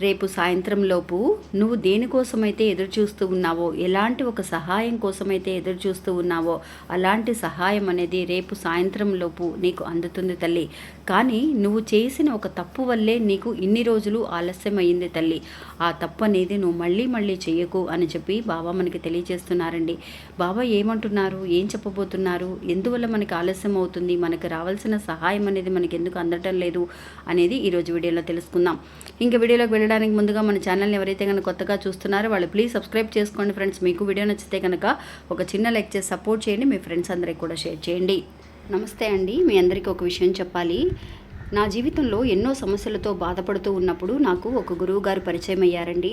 రేపు సాయంత్రంలోపు నువ్వు దేనికోసమైతే ఎదురు చూస్తూ ఉన్నావో ఎలాంటి ఒక సహాయం కోసమైతే ఎదురు చూస్తూ ఉన్నావో అలాంటి సహాయం అనేది రేపు సాయంత్రంలోపు నీకు అందుతుంది తల్లి. కానీ నువ్వు చేసిన ఒక తప్పు వల్లే నీకు ఇన్ని రోజులు ఆలస్యం తల్లి. ఆ తప్పు అనేది నువ్వు మళ్ళీ మళ్ళీ చేయకు అని చెప్పి బాబా మనకి తెలియజేస్తున్నారండి. బాబా ఏమంటున్నారు? ఏం చెప్పబోతున్నారు? ఎందువల్ల మనకి ఆలస్యం అవుతుంది మనకు రావాల్సిన సహాయం అనేది మనకి ఎందుకు అందటం లేదు అనేది ఈరోజు వీడియోలో తెలుసుకుందాం. ఇంకా వీడియోలోకి వినడానికి ముందుగా మన ఛానల్ని ఎవరైతే కనుక కొత్తగా చూస్తున్నారో వాళ్ళు ప్లీజ్ సబ్స్క్రైబ్ చేసుకోండి ఫ్రెండ్స్ మీకు వీడియో నచ్చితే కనుక ఒక చిన్న లైక్ చేసి సపోర్ట్ చేయండి. మీ ఫ్రెండ్స్ అందరికి కూడా షేర్ చేయండి. నమస్తే అండి. మీ అందరికీ ఒక విషయం చెప్పాలి. నా జీవితంలో ఎన్నో సమస్యలతో బాధపడుతూ ఉన్నప్పుడు నాకు ఒక గురువు గారు పరిచయం అయ్యారండి.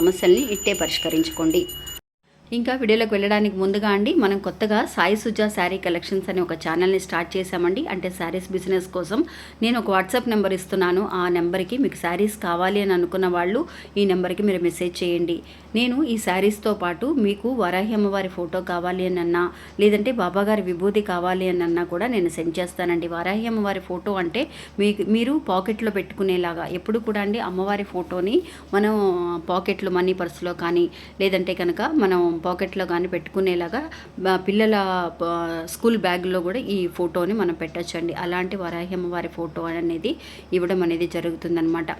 సమస్యల్ని ఇట్టే పరిష్కరించుకోండి. ఇంకా వీడియోలోకి వెళ్ళడానికి ముందుగా అండి మనం కొత్తగా సాయి సుజా శారీ కలెక్షన్స్ అనే ఒక ఛానల్ని స్టార్ట్ చేశామండి. అంటే శారీస్ బిజినెస్ కోసం నేను ఒక వాట్సాప్ నెంబర్ ఇస్తున్నాను. ఆ నెంబర్కి మీకు శారీస్ కావాలి అని అనుకున్న వాళ్ళు ఈ నెంబర్కి మీరు మెసేజ్ చేయండి. నేను ఈ శారీస్తో పాటు మీకు వరాహి అమ్మవారి ఫోటో కావాలి అని అన్నా లేదంటే బాబాగారి విభూతి కావాలి అని అన్నా కూడా నేను సెండ్ చేస్తానండి. వరాహి అమ్మవారి ఫోటో అంటే మీకు మీరు పాకెట్లో పెట్టుకునేలాగా. ఎప్పుడు కూడా అండి అమ్మవారి ఫోటోని మనం పాకెట్లో మనీ పర్సులో కానీ లేదంటే కనుక మనం పాకెట్లో కానీ పెట్టుకునేలాగా పిల్లల స్కూల్ బ్యాగ్లో కూడా ఈ ఫోటోని మనం పెట్టచ్చండి. అలాంటి వరాహి అమ్మవారి ఫోటో అనేది ఇవ్వడం అనేది జరుగుతుందనమాట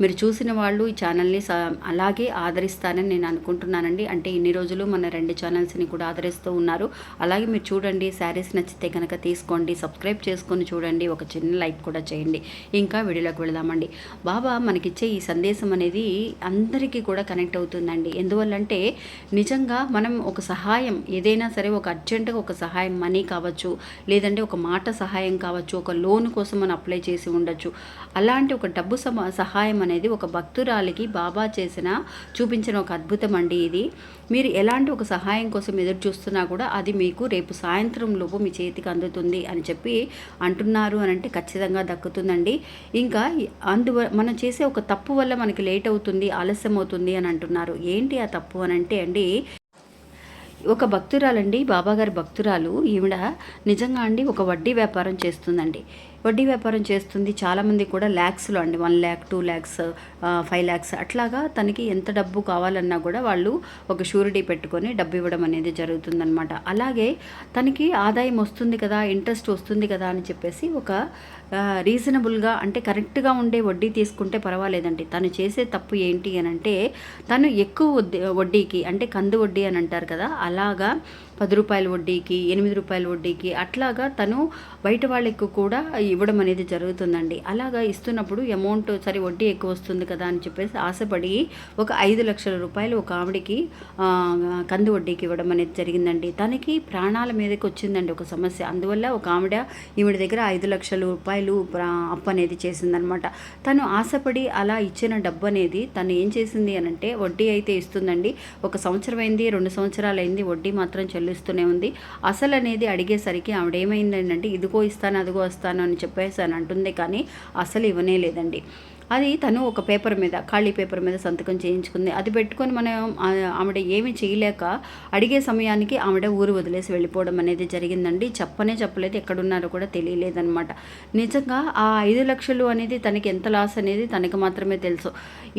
మీరు చూసిన వాళ్ళు ఈ ఛానల్ని స- అలాగే ఆదరిస్తారని నేను నేను అనుకుంటున్నానండి. అంటే ఇన్ని రోజులు మన రెండు ఛానల్స్ని కూడా ఆదరిస్తూ ఉన్నారు. అలాగే మీరు చూడండి శారీస్ నచ్చితే కనుక తీసుకోండి సబ్స్క్రైబ్ చేసుకొని చూడండి ఒక చిన్న లైక్ కూడా చేయండి. ఇంకా వీడియోలోకి వెళదామండి. బాబా మనకిచ్చే ఈ సందేశం అనేది అందరికీ కూడా కనెక్ట్ అవుతుందండి. ఎందువల్లంటే నిజంగా మనం ఒక సహాయం ఏదైనా సరే ఒక అర్జెంటుగా ఒక సహాయం మనీ కావచ్చు లేదంటే ఒక మాట సహాయం కావచ్చు ఒక లోన్ కోసం మనం అప్లై చేసి ఉండొచ్చు. అలాంటి ఒక డబ్బు సమా సహాయం అనేది ఒక భక్తురాలికి బాబా చేసిన చూపించిన ఒక అద్భుతం అండి ఇది. మీరు ఎలాంటి ఒక సహాయం కోసం ఎదురు చూస్తున్నా కూడా అది మీకు రేపు సాయంత్రం లోపు మీ చేతికి అందుతుంది అని చెప్పి అంటున్నారు అని అంటే ఖచ్చితంగా దక్కుతుందండి. ఇంకా అందువ మనం చేసే ఒక తప్పు వల్ల మనకి లేట్ అవుతుంది ఆలస్యం అవుతుంది అని అంటున్నారు. ఏంటి ఆ తప్పు అని అంటే అండి ఒక భక్తురాలండి బాబాగారి భక్తురాలు ఈవిడ నిజంగా అండి ఒక వడ్డీ వ్యాపారం చేస్తుందండి. వడ్డీ వ్యాపారం చేస్తుంది. చాలామంది కూడా ల్యాక్స్లో అండి. One lakh two lakhs five lakhs అట్లాగా తనకి ఎంత డబ్బు కావాలన్నా కూడా వాళ్ళు ఒక షూరిటీ పెట్టుకొని డబ్బు ఇవ్వడం అనేది జరుగుతుందనమాట అలాగే తనకి ఆదాయం వస్తుంది కదా ఇంట్రెస్ట్ వస్తుంది కదా అని చెప్పేసి ఒక uh, రీజనబుల్గా అంటే కరెక్ట్గా ఉండే వడ్డీ తీసుకుంటే పర్వాలేదండి. తను చేసే తప్పు ఏంటి అని అంటే తను ఎక్కువ వడ్డీకి అంటే కందు వడ్డీ అని అంటారు కదా అలాగా పది రూపాయల వడ్డీకి ఎనిమిది రూపాయల వడ్డీకి అట్లాగా తను బయట వాళ్ళకు కూడా ఇవ్వడం అనేది జరుగుతుందండి. అలాగా ఇస్తున్నప్పుడు అమౌంట్ సరే వడ్డీ ఎక్కువ వస్తుంది కదా అని చెప్పేసి ఆశపడి ఒక ఐదు లక్షల రూపాయలు ఒక ఆవిడికి కంది వడ్డీకి ఇవ్వడం అనేది జరిగిందండి. తనకి ప్రాణాల మీదకి వచ్చిందండి ఒక సమస్య. అందువల్ల ఒక ఆవిడ ఈవిడ దగ్గర ఐదు లక్షల రూపాయలు ప్రా- అప్పు అనేది చేసిందనమాట. తను ఆశపడి అలా ఇచ్చిన డబ్బు అనేది తను ఏం చేసింది అని అంటే వడ్డీ అయితే ఇస్తుందండి. ఒక సంవత్సరం అయింది రెండు సంవత్సరాలు అయింది వడ్డీ మాత్రం చెల్లిస్తూనే ఉంది. అసలు అనేది అడిగేసరికి ఆవిడ ఏమైందంటే ఇదిగో ఇస్తాను అదిగో వస్తాను అని చెప్పేసి అని అంటుంది. కానీ అసలు ఇవ్వనే లేదండి. అది తను ఒక పేపర్ మీద ఖాళీ పేపర్ మీద సంతకం చేయించుకుంది. అది పెట్టుకొని మనం ఆవిడ ఏమి చేయలేక అడిగే సమయానికి ఆవిడ ఊరు వదిలేసి వెళ్ళిపోవడం అనేది జరిగిందండి. చెప్పనే చెప్పలేదు ఎక్కడున్నారో కూడా తెలియలేదనమాట నిజంగా ఆ ఐదు లక్షలు అనేది తనకి ఎంత లాస్ అనేది తనకి మాత్రమే తెలుసు.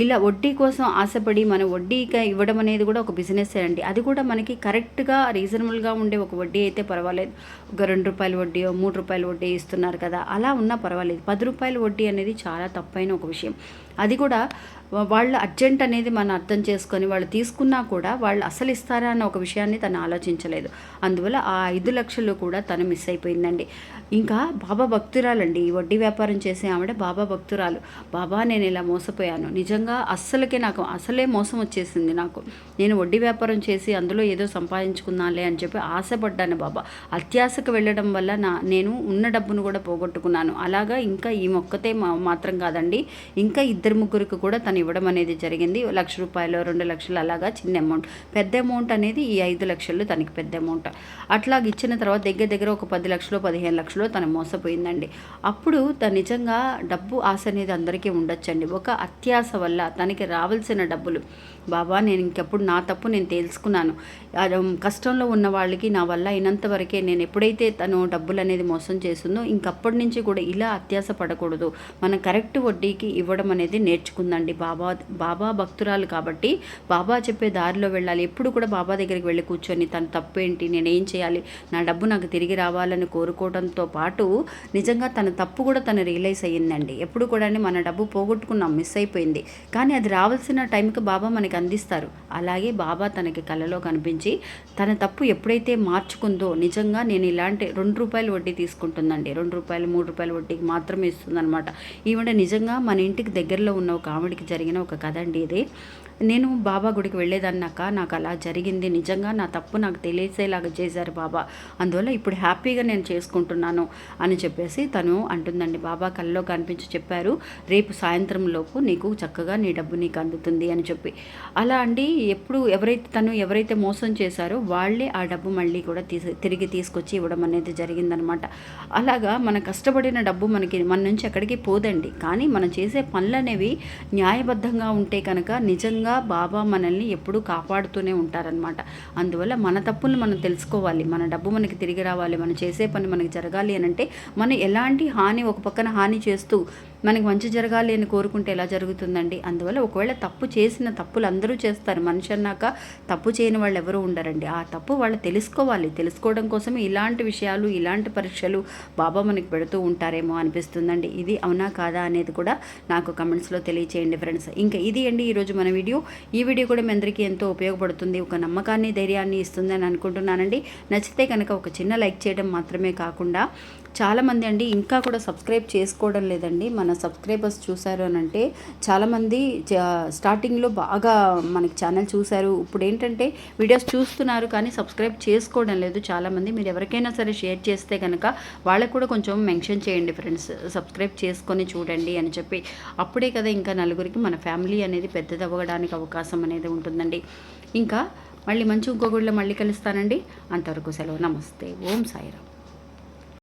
ఇలా వడ్డీ కోసం ఆశపడి మన వడ్డీకి ఇవ్వడం అనేది కూడా ఒక బిజినెస్ అండి. అది కూడా మనకి కరెక్ట్గా రీజనబుల్గా ఉండే ఒక వడ్డీ అయితే పర్వాలేదు. ఒక రెండు రూపాయల వడ్డీ మూడు రూపాయల వడ్డీ ఇస్తున్నారు కదా అలా ఉన్నా పర్వాలేదు. పది రూపాయల వడ్డీ అనేది చాలా తప్పైన ఒక విషయం. зустрічі. అది కూడా వాళ్ళు వాళ్ళ అర్జెంట్ అనేది మనం అర్థం చేసుకొని వాళ్ళు తీసుకున్నా కూడా వాళ్ళు అసలు ఇస్తారా అన్న ఒక విషయాన్ని తను ఆలోచించలేదు. అందువల్ల ఆ ఐదు లక్షలు కూడా తను మిస్ అయిపోయిందండి. ఇంకా బాబా భక్తురాలండి. ఈ వడ్డీ వ్యాపారం చేసే ఆవిడ బాబా భక్తురాలు. బాబా నేను ఇలా మోసపోయాను. నిజంగా అస్సలకే నాకు అసలే మోసం వచ్చేసింది నాకు. నేను వడ్డీ వ్యాపారం చేసి అందులో ఏదో సంపాదించుకున్నాలే అని చెప్పి ఆశపడ్డాను బాబా. అత్యాశకు వెళ్ళడం వల్ల నా నేను ఉన్న డబ్బును కూడా పోగొట్టుకున్నాను. అలాగా ఇంకా ఈ మొక్కతే మా- మాత్రం కాదండి. ఇంకా ఇద్దరు ఇద్దరు ముగ్గురికి కూడా తను ఇవ్వడం అనేది జరిగింది. లక్ష రూపాయలు రెండు లక్షలు అలాగా చిన్న అమౌంట్. పెద్ద అమౌంట్ అనేది ఈ ఐదు లక్షలు తనకి పెద్ద అమౌంట్. అట్లాగ ఇచ్చిన తర్వాత దగ్గర దగ్గర ఒక పది లక్షలు పదిహేను లక్షలు తను మోసపోయిందండి. అప్పుడు తను నిజంగా డబ్బు ఆశ అనేది అందరికీ ఉండొచ్చండి. ఒక అత్యాశ వల్ల తనకి రావాల్సిన డబ్బులు బాబా నేను ఇంకెప్పుడు నా తప్పు నేను తెలుసుకున్నాను కష్టంలో ఉన్న వాళ్ళకి నా వల్ల అయినంత వరకే నేను ఎప్పుడైతే తను డబ్బులు అనేది మోసం చేస్తుందో ఇంకప్పటి నుంచి కూడా ఇలా అత్యాశ పడకూడదు. మనం కరెక్ట్ వడ్డీకి ఇవ్వడం అనేది నేర్చుకుందండి. బాబా బాబా భక్తురాలు కాబట్టి బాబా చెప్పే దారిలో వెళ్ళాలి. ఎప్పుడు కూడా బాబా దగ్గరికి వెళ్ళి కూర్చొని తన తప్పు ఏంటి నేను ఏం చేయాలి నా డబ్బు నాకు తిరిగి రావాలని కోరుకోవడంతో పాటు నిజంగా తన తప్పు కూడా తను రియలైజ్ అయ్యిందండి. ఎప్పుడు కూడా మన డబ్బు పోగొట్టుకున్నాం మిస్ అయిపోయింది. కానీ అది రావాల్సిన టైంకి బాబా మనకి అందిస్తారు. అలాగే బాబా తనకి కలలో కనిపించి తన తప్పు ఎప్పుడైతే మార్చుకుందో నిజంగా నేను ఇలాంటి రెండు రూపాయలు వడ్డీ తీసుకుంటుందండి. రెండు రూపాయలు మూడు రూపాయల వడ్డీకి మాత్రమే ఇస్తుందన్నమాట. ఈవిడ నిజంగా మన ఇంటికి దగ్గర దగ్గరలో ఉన్న ఒక ఆవిడకి జరిగిన ఒక కథ అండి ఇది. నేను బాబా గుడికి వెళ్ళేదన్నాక నాకు అలా జరిగింది. నిజంగా నా తప్పు నాకు తెలిసేలాగా చేశారు బాబా. అందువల్ల ఇప్పుడు హ్యాపీగా నేను చేసుకుంటున్నాను అని చెప్పేసి తను అంటుందండి. బాబా కల్లో కనిపించి చెప్పారు. రేపు సాయంత్రం లోపు నీకు చక్కగా నీ డబ్బు నీకు అందుతుంది అని చెప్పి. అలా అండి ఎప్పుడు ఎవరైతే తను ఎవరైతే మోసం చేశారో వాళ్ళే ఆ డబ్బు మళ్ళీ కూడా తీసి తిరిగి తీసుకొచ్చి ఇవ్వడం అనేది జరిగిందనమాట. అలాగా మన కష్టపడిన డబ్బు మనకి మన నుంచి ఎక్కడికి పోదండి. కానీ మనం చేసే పనులు అనేవి న్యాయబద్ధంగా ఉంటే కనుక నిజంగా బాబా మనల్ని ఎప్పుడూ కాపాడుతూనే ఉంటారనమాట అందువల్ల మన తప్పులు మనం తెలుసుకోవాలి. మన డబ్బు మనకి తిరిగి రావాలి. మనం చేసే పని మనకి జరగాలి అని అంటే మనం ఎలాంటి హాని ఒక పక్కన హాని చేస్తూ మనకి మంచి జరగాలి అని కోరుకుంటే ఎలా జరుగుతుందండి? అందువల్ల ఒకవేళ తప్పు చేసిన తప్పులు అందరూ చేస్తారు. మనిషి అన్నాక తప్పు చేయని వాళ్ళు ఎవరు ఉండరండి. ఆ తప్పు వాళ్ళు తెలుసుకోవాలి. తెలుసుకోవడం కోసం ఇలాంటి విషయాలు ఇలాంటి పరీక్షలు బాబా మనకి పెడుతూ ఉంటారేమో అనిపిస్తుందండి. ఇది అవునా కాదా అనేది కూడా నాకు కమెంట్స్లో తెలియచేయండి ఫ్రెండ్స్. ఇంకా ఇది అండి ఈరోజు మన వీడియో. ఈ వీడియో కూడా మీ అందరికీ ఎంతో ఉపయోగపడుతుంది. ఒక నమ్మకాన్ని ధైర్యాన్ని ఇస్తుందని అనుకుంటున్నానండి. నచ్చితే కనుక ఒక చిన్న లైక్ చేయడం మాత్రమే కాకుండా చాలామంది అండి ఇంకా కూడా సబ్స్క్రైబ్ చేసుకోవడం లేదండి. మన సబ్స్క్రైబర్స్ చూశారు అని అంటే చాలామంది స్టార్టింగ్లో బాగా మనకి ఛానల్ చూశారు. ఇప్పుడు ఏంటంటే వీడియోస్ చూస్తున్నారు కానీ సబ్స్క్రైబ్ చేసుకోవడం లేదు. చాలామంది మీరు ఎవరికైనా సరే షేర్ చేస్తే కనుక వాళ్ళకు కూడా కొంచెం మెన్షన్ చేయండి ఫ్రెండ్స్. సబ్స్క్రైబ్ చేసుకొని చూడండి అని చెప్పి. అప్పుడే కదా ఇంకా నలుగురికి మన ఫ్యామిలీ అనేది పెద్దదవ్వడానికి అవకాశం అనేది ఉంటుందండి. ఇంకా మళ్ళీ మంచి ఇంకో గుడిలో మళ్ళీ కలుస్తానండి. అంతవరకు సెలవు. నమస్తే. ఓం సాయిరామ్.